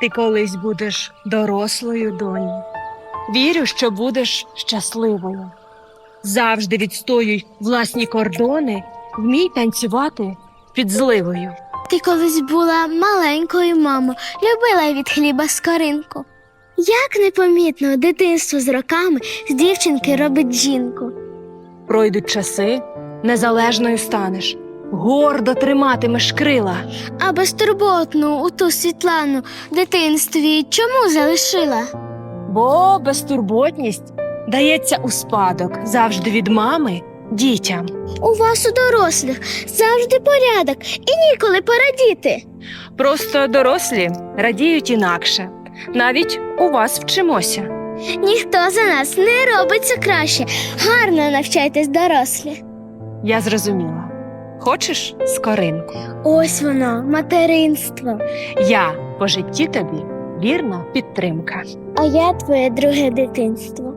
Ти колись будеш дорослою доню. Вірю, що будеш щасливою. Завжди відстоюй власні кордони, вмій танцювати під зливою. Ти колись була маленькою, мамо, любила від хліба скоринку. Як непомітно дитинство з роками з дівчинки робить жінку. Пройдуть часи, незалежною станеш, гордо триматимеш крила. А безтурботну у ту Світлану в дитинстві чому залишила? Бо безтурботність дається у спадок завжди від мами дітям. У вас у дорослих завжди порядок і ніколи порадіти. Просто дорослі радіють інакше. Навіть у вас вчимося. Ніхто за нас не робиться краще. Гарно навчайтесь, дорослі. Я зрозуміла. Хочеш скоринку? Ось воно, материнство. Я по житті тобі вірна підтримка. А я твоє друге дитинство.